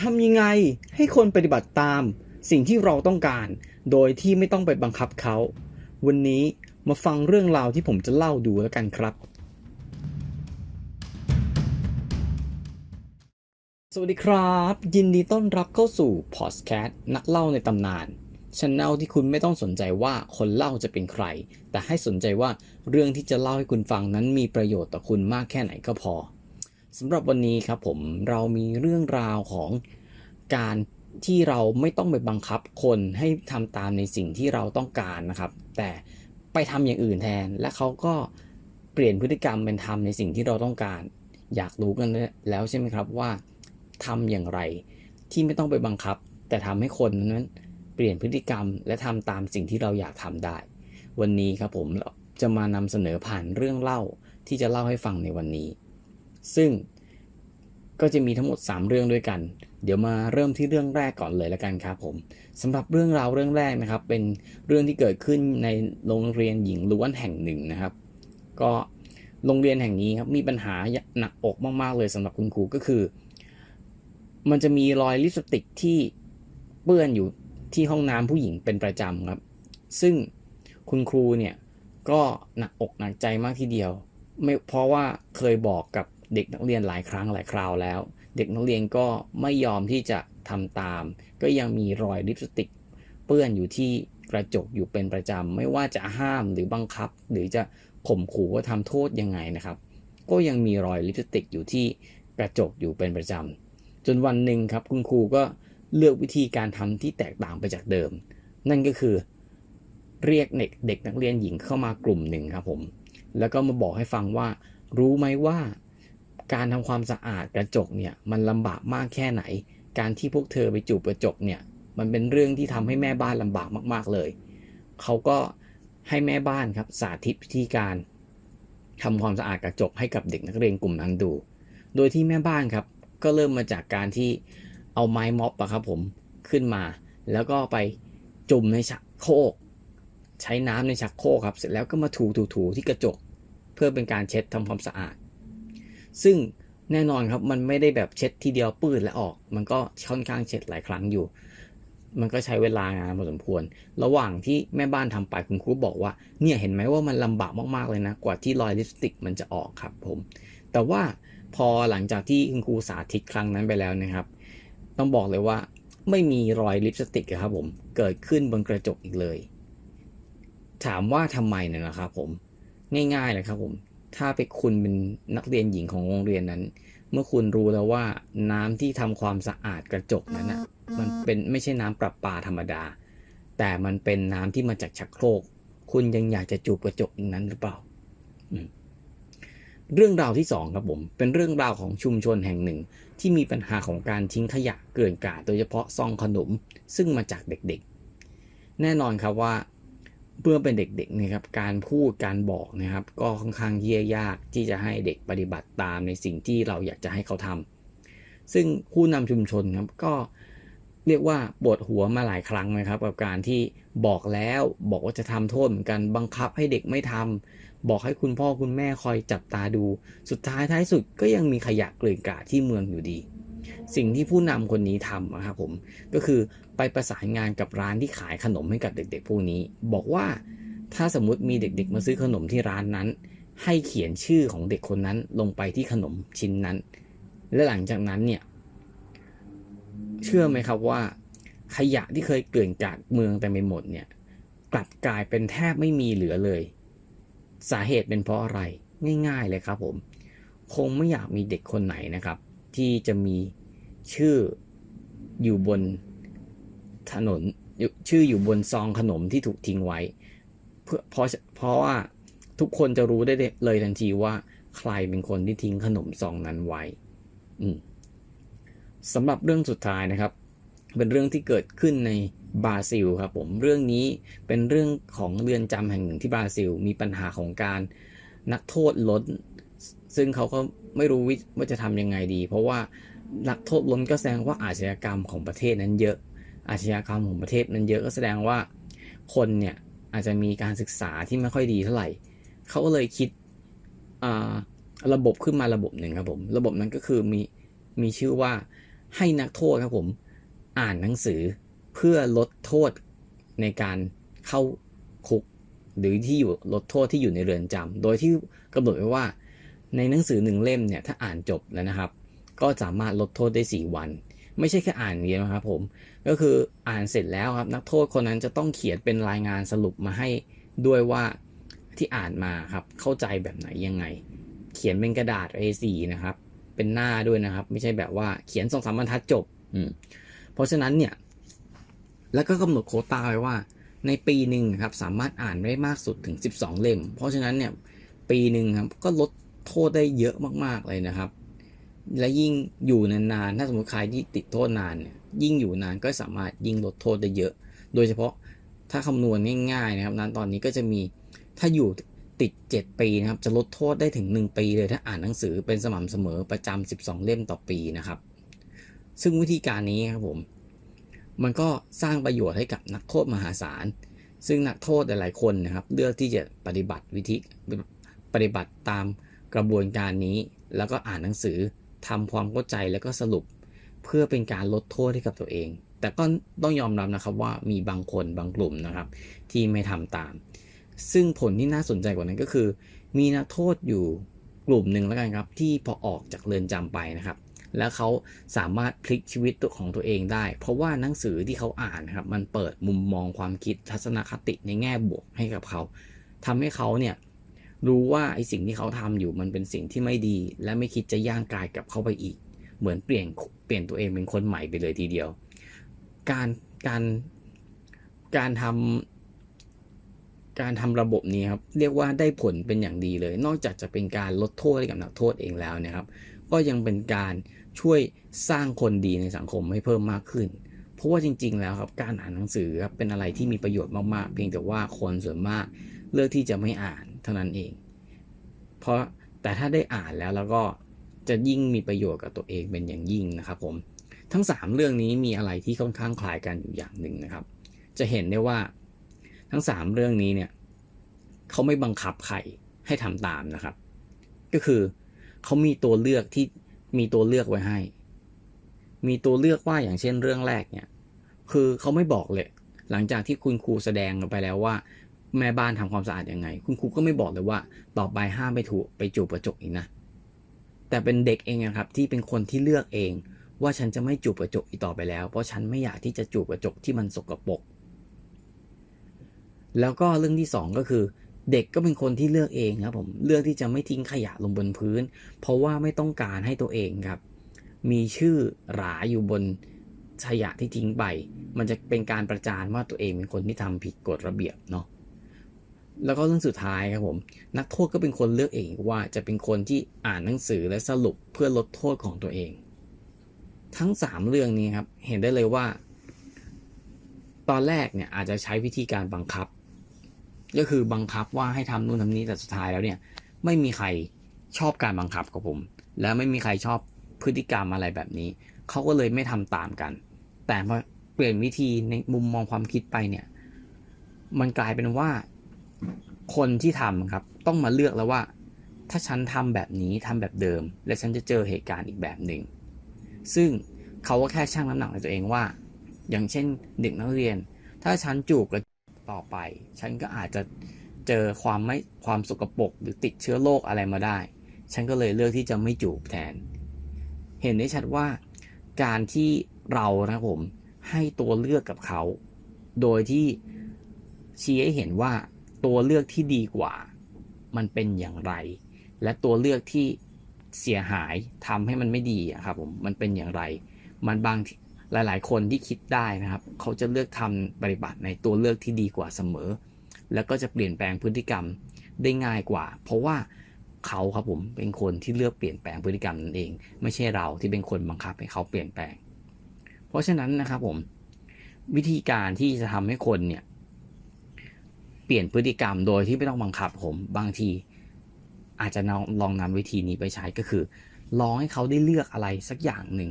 ทำยังไงให้คนปฏิบัติตามสิ่งที่เราต้องการ โดยที่ไม่ต้องไปบังคับเขา วันนี้มาฟังเรื่องราวที่ผมจะเล่าดูแล้วกันครับ สวัสดีครับ ยินดีต้อนรับเข้าสู่พอดแคสต์นักเล่าในตำนานชันแนลที่คุณไม่ต้องสนใจว่าคนเล่าจะเป็นใคร แต่ให้สนใจว่าเรื่องที่จะเล่าให้คุณฟังนั้นมีประโยชน์ต่อคุณมากแค่ไหนก็พอ สำหรับวันนี้ครับผมเรามีเรื่องราวของการที่เราไม่ต้องไปบังคับคนให้ทำตามในสิ่งที่เราต้องการนะครับ แต่ไปทำอย่างอื่นแทน และเขาก็เปลี่ยนพฤติกรรมเป็นทำในสิ่งที่เราต้องการ อยากรู้กันแล้วใช่ไหมครับว่าทำอย่างไรที่ไม่ต้องไปบังคับ แต่ทำให้คนนั้นเปลี่ยนพฤติกรรม และทำตามสิ่งที่เราอยากทำได้ วันนี้ครับผมจะมานำเสนอผ่านเรื่องเล่าที่จะเล่าให้ฟังในวันนี้ ซึ่งก็จะมีทั้งหมด 3 เรื่องด้วยกัน เดี๋ยวมาเริ่มที่เรื่องแรกก่อนเลยล้วกันครับผมสำหรับเรื่องราวเรื่องแรกนะครับ เป็นเรื่องที่เกิดขึ้นในโรงเรียนหญิงล้วนแห่งหนึ่งนะครับ ก็โรงเรียนแห่งนี้ครับมีปัญหาหนักอกมาก ๆ เลยสำหรับคุณครูก็คือ มันจะมีรอยลิปสติกที่เปื้อนอยู่ที่ห้องน้ำผู้หญิงเป็นประจำครับ ซึ่งคุณครูเนี่ยก็หนักอกหนักใจมากทีเดียว ไม่เพราะว่าเคยบอกกับ เด็กนักเรียนหลายครั้งหลายคราวแล้ว เด็กนักเรียนก็ไม่ยอมที่จะทำตาม ก็ยังมีรอยลิปสติก เปื้อนอยู่ที่กระจกอยู่เป็นประจำ ไม่ว่าจะห้ามหรือบังคับ หรือจะข่มขู่ว่าทำโทษยังไงนะครับ ก็ยังมีรอยลิปสติกอยู่ที่กระจกอยู่เป็นประจำ จนวันหนึ่งครับคุณครูก็เลือกวิธีการทำที่แตกต่างไปจากเดิม นั่นก็คือ เรียกเด็กเด็กนักเรียนหญิงเข้ามากลุ่มหนึ่งครับผม แล้วก็มาบอกให้ฟังว่า รู้ไหมว่า การทำความสะอาดกระจกเนี่ยมันลำบากมากแค่ไหน การที่พวกเธอไปจูบกระจกเนี่ยมันเป็นเรื่องที่ทำให้แม่บ้านลำบากมาก ๆเลย เขาก็ให้แม่บ้านครับสาธิตวิธีการทำความสะอาดกระจกให้กับเด็กนักเรียนกลุ่มนั้นดู โดยที่แม่บ้านครับก็เริ่มมาจากการที่เอาไม้ม็อบอะครับผมขึ้นมา แล้วก็ไปจุ่มในชักโครกใช้น้ำในชักโครกครับ เสร็จแล้วก็มาถูถูถูที่กระจก เพื่อเป็นการเช็ดทำความสะอาด ซึ่งแน่นอนครับมันไม่ได้แบบเช็ดทีเดียวปื้ดและออก มันก็ค่อนข้างเช็ดหลายครั้งอยู่ มันก็ใช้เวลางานพอสมควร ระหว่างที่แม่บ้านทำไปคุณครูบอกว่าเนี่ยเห็นไหมว่ามันลำบากมากๆเลยนะ กว่าที่รอยลิปสติกมันจะออกครับผม แต่ว่าพอหลังจากที่คุณครูสาธิตครั้งนั้นไปแล้วนะครับ ต้องบอกเลยว่าไม่มีรอยลิปสติกครับผมเกิดขึ้นบนกระจกอีกเลย ถามว่าทำไมเนี่ยนะครับผมง่ายๆเลยครับผม ถ้าไปคุณเป็นนักเรียนหญิงของโรงเรียนนั้น เมื่อคุณรู้แล้วว่าน้ำที่ทำความสะอาดกระจกนั้นนะมันเป็นไม่ใช่น้ำประปาธรรมดา แต่มันเป็นน้ำที่มาจากชักโครก คุณยังอยากจะจูบกระจกอีกนั้นหรือเปล่าเรื่องราวที่2ครับผม เป็นเรื่องราวของชุมชนแห่งหนึ่ง ที่มีปัญหาของการทิ้งขยะเกลื่อนกลาดโดยเฉพาะซองขนม ซึ่งมาจากเด็กๆ แน่นอนครับว่า เมื่อเป็นเด็กๆนะครับการพูดการบอกนะครับ ก็ค่อนข้างเยี่ยยากที่จะให้เด็กปฏิบัติตามในสิ่งที่เราอยากจะให้เขาทำซึ่งผู้นำชุมชนครับก็เรียกว่าปวดหัวมาหลายครั้งนะครับ กับการที่บอกแล้วบอกว่าจะทำโทษเหมือนกันบังคับให้เด็กไม่ทำบอกให้คุณพ่อคุณแม่คอยจับตาดู สุดท้ายท้ายสุดก็ยังมีขยะเกลื่อนกลาดที่เมืองอยู่ดี สิ่งที่ผู้นำคนนี้ทำนะครับผมก็คือไปประสานงานกับร้านที่ขายขนมให้กับเด็กๆพวกนี้ บอกว่าถ้าสมมุติมีเด็กๆ มาซื้อขนมที่ร้านนั้น ให้เขียนชื่อของเด็กคนนั้นลงไปที่ขนมชิ้นนั้น และหลังจากนั้นเนี่ยเชื่อไหมครับว่า ขยะที่เคยเกลื่อนกาดเมืองแต่ไปหมดเนี่ยกลับกลายเป็นแทบไม่มีเหลือเลย สาเหตุเป็นเพราะอะไรง่าย ๆเลยครับผม คงไม่อยากมีเด็กคนไหนนะครับ ที่จะมี ชื่ออยู่บนถนนชื่ออยู่บนซองขนมที่ถูกทิ้งไว้ เพื่อเพราะเพราะว่าทุกคนจะรู้ได้เลยทันทีว่า ใครเป็นคนที่ทิ้งขนมซองนั้นไว้สำหรับเรื่องสุดท้ายนะครับ เป็นเรื่องที่เกิดขึ้นในบราซิลครับผมเรื่องนี้เป็นเรื่องของเรือนจำแห่งหนึ่งที่บราซิล มีปัญหาของการนักโทษล้น ซึ่งเขาก็ไม่รู้ว่าจะทำยังไงดี เพราะว่า นักโทษล้นก็แสดงว่าอาชญากรรมของประเทศนั้นเยอะ อาชญากรรมของประเทศนั้นเยอะก็แสดงว่าคนเนี่ยอาจจะมีการศึกษาที่ไม่ค่อยดีเท่าไหร่ เขาก็เลยคิดระบบขึ้นมาระบบหนึ่งครับผม ระบบนั้นก็คือมีมีชื่อว่าให้นักโทษครับผมอ่านหนังสือเพื่อลดโทษในการเข้าคุก หรือที่อยู่ลดโทษที่อยู่ในเรือนจำโดยที่กำหนดไว้ว่าในหนังสือหนึ่งเล่มเนี่ยถ้าอ่านจบแล้วนะครับ ก็สามารถลดโทษได้ 4 วัน ไม่ใช่แค่อ่านเดียวนะครับผม ก็คืออ่านเสร็จแล้วครับนักโทษคนนั้นจะต้องเขียนเป็นรายงานสรุปมาให้ด้วยว่าที่อ่านมาครับเข้าใจแบบไหนยังไง เขียนเป็นกระดาษ A4 นะครับเป็นหน้าด้วยนะครับ ไม่ใช่แบบว่าเขียนสองสามบรรทัดจบอืมเพราะฉะนั้นเนี่ย แล้วก็กำหนดโคตาไว้ว่า ในปีหนึ่งครับ สามารถอ่านได้มากสุดถึง 12 เล่ม เพราะฉะนั้นเนี่ย ปีหนึ่งครับก็ลดโทษได้เยอะมากๆเลยนะครับ และยิ่งอยู่นานๆ ถ้าสมมติใครที่ติดโทษนานเนี่ยยิ่งอยู่นานก็สามารถยิ่งลดโทษได้เยอะ โดยเฉพาะถ้าคำนวณง่ายๆนะครับนั้นตอนนี้ก็จะมีถ้าอยู่ติด 7 ปีนะครับ จะลดโทษได้ถึง 1 ปีเลยถ้าอ่านหนังสือเป็นสม่ำเสมอประจำ12 เล่มต่อปีนะครับ ซึ่งวิธีการนี้ครับผม มันก็สร้างประโยชน์ให้กับนักโทษมหาศาล ซึ่งนักโทษหลายๆคนนะครับ เลือกที่จะปฏิบัติวิธีปฏิบัติตามกระบวนการนี้ แล้วก็อ่านหนังสือ ทำความเข้าใจแล้วก็สรุป เพื่อเป็นการลดโทษให้กับตัวเอง แต่ก็ต้องยอมรับนะครับว่ามีบางคนบางกลุ่มนะครับ ที่ไม่ทำตาม ซึ่งผลที่น่าสนใจกว่านั้นก็คือ มีนักโทษอยู่กลุ่มหนึ่งแล้วกันครับ ที่พอออกจากเรือนจำไปนะครับ แล้วเขาสามารถพลิกชีวิตตัวของตัวเองได้ เพราะว่าหนังสือที่เขาอ่านนะครับมันเปิดมุมมองความคิดทัศนคติในแง่บวกให้กับเขาทำให้เขาเนี่ย รู้ว่าไอสิ่งที่เขาทำอยู่มันเป็นสิ่งที่ไม่ดี และไม่คิดจะย่างกายกลับเข้าไปอีก เหมือนเปลี่ยนเปลี่ยนตัวเองเป็นคนใหม่ไปเลยทีเดียว การการการทำการทำระบบนี้ครับเรียกว่าได้ผลเป็นอย่างดีเลย นอกจากจะเป็นการลดโทษให้กับนักโทษเองแล้วเนะครับ ก็ยังเป็นการช่วยสร้างคนดีในสังคมให้เพิ่มมากขึ้น เพราะว่าจริง ๆ แล้วครับการอ่านหนังสือครับเป็นอะไรที่มีประโยชน์มากๆ เพียงแต่ว่าคนส่วนมากเลือกที่จะไม่อ่าน เท่านั้นเอง เพราะแต่ถ้าได้อ่านแล้วแล้วก็จะยิ่งมีประโยชน์กับตัวเองเป็นอย่างยิ่งนะครับผมทั้ง 3 เรื่องนี้มีอะไรที่ค่อนข้างคล้ายกันอยู่อย่างหนึ่งนะครับ จะเห็นได้ว่าทั้ง 3 เรื่องนี้เนี่ยเขาไม่บังคับใครให้ทำตามนะครับ ก็คือเขามีตัวเลือกที่มีตัวเลือกไว้ให้ มีตัวเลือกว่าอย่างเช่นเรื่องแรกเนี่ย คือเขาไม่บอกเลย หลังจากที่คุณครูแสดงไปแล้วว่า แม่บ้านทำความสะอาดยังไง คุณครูก็ไม่บอกเลยว่า ต่อไปห้ามไปถูไปจูบกระจกอีกนะ แต่เป็นเด็กเองนะครับที่เป็นคนที่เลือกเอง ว่าฉันจะไม่จูบกระจกอีกต่อไปแล้ว เพราะฉันไม่อยากที่จะจูบกระจกที่มันสกปรกแล้วก็เรื่องที่สองก็คือ เด็กก็เป็นคนที่เลือกเองครับผมเลือกที่จะไม่ทิ้งขยะลงบนพื้น เพราะว่าไม่ต้องการให้ตัวเองครับ มีชื่อหราอยู่บนขยะที่ทิ้งไป มันจะเป็นการประจานว่าตัวเองเป็นคนที่ทำผิดกฎระเบียบเนาะ แล้วก็เรื่องสุดท้ายครับผม นักโทษก็เป็นคนเลือกเองว่าจะเป็นคนที่อ่านหนังสือและสรุปเพื่อลดโทษของตัวเอง ทั้ง 3 เรื่องนี้ครับ เห็นได้เลยว่า ตอนแรกเนี่ยอาจจะใช้วิธีการบังคับ ก็คือบังคับว่าให้ทำนู่นทำนี้แต่สุดท้ายแล้วเนี่ย ไม่มีใครชอบการบังคับกับผม และไม่มีใครชอบพฤติกรรมอะไรแบบนี้ เขาก็เลยไม่ทำตามกัน แต่พอเปลี่ยนวิธีในมุมมองความคิดไปเนี่ย มันกลายเป็นว่า คนที่ทำครับ ต้องมาเลือกแล้วว่า ถ้าฉันทำแบบนี้ทำแบบเดิม และฉันจะเจอเหตุการณ์อีกแบบหนึ่งซึ่งเขาก็แค่ชั่งน้ำหนักในตัวเองว่า อย่างเช่นเด็กนักเรียน ถ้าฉันจูบกระต่อไป ฉันก็อาจจะเจอความไม่ความสกปรกหรือติดเชื้อโรคอะไรมาได้ ฉันก็เลยเลือกที่จะไม่จูบแทน เห็นได้ชัดว่าการที่เรานะผมให้ตัวเลือกกับเขา โดยที่ชี้ให้เห็นว่า ตัวเลือกที่ดีกว่า มันเป็นอย่างไร และตัวเลือกที่เสียหายทำให้มันไม่ดีครับผมมันเป็นอย่างไร มันบางหลาย ๆ คนที่คิดได้นะครับ เขาจะเลือกทำปฏิบัติในตัวเลือกที่ดีกว่าเสมอ แล้วก็จะเปลี่ยนแปลงพฤติกรรมได้ง่ายกว่า เพราะว่าเขาครับผมเป็นคนที่เลือกเปลี่ยนแปลงพฤติกรรมนั่นเอง ไม่ใช่เราที่เป็นคนบังคับให้เขาเปลี่ยนแปลง เพราะฉะนั้นนะครับผมวิธีการที่จะทำให้คนเนี่ย เปลี่ยนพฤติกรรมโดยที่ไม่ต้องบังคับผมบางที อาจจะลองนำวิธีนี้ไปใช้ก็คือ ลองให้เขาได้เลือกอะไรสักอย่างหนึ่ง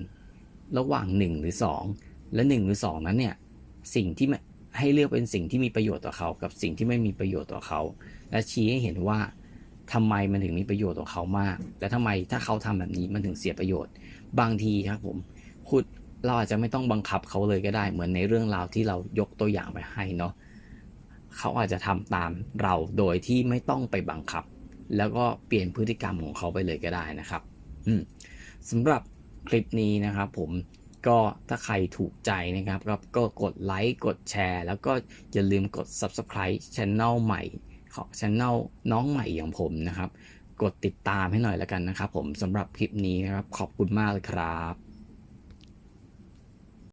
ระหว่าง 1 หรือ 2 และ 1 หรือ 2 นั้นเนี่ยสิ่งที่ให้เลือกเป็นสิ่งที่มีประโยชน์ต่อเขา กับสิ่งที่ไม่มีประโยชน์ต่อเขา และชี้ให้เห็นว่าทำไมมันถึงมีประโยชน์ต่อเขามากและทำไมถ้าเขาทำแบบนี้มันถึงเสียประโยชน์ บางทีครับผมคุณเราอาจจะไม่ต้องบังคับเขาเลยก็ได้ เหมือนในเรื่องราวที่เรายกตัวอย่างไปให้เนาะ เขาอาจจะทำตามเราโดยที่ไม่ต้องไปบังคับ แล้วก็เปลี่ยนพฤติกรรมของเขาไปเลยก็ได้นะครับสำหรับคลิปนี้นะครับผมก็ถ้าใครถูกใจนะครับก็ก็กดไลค์กดแชร์ แล้วก็อย่าลืมกด Subscribe Channel ใหม่ของ Channel น้องใหม่อย่างผมนะครับ กดติดตามให้หน่อยแล้วกันนะครับผมสำหรับคลิปนี้นะครับ ขอบคุณมากเลยครับ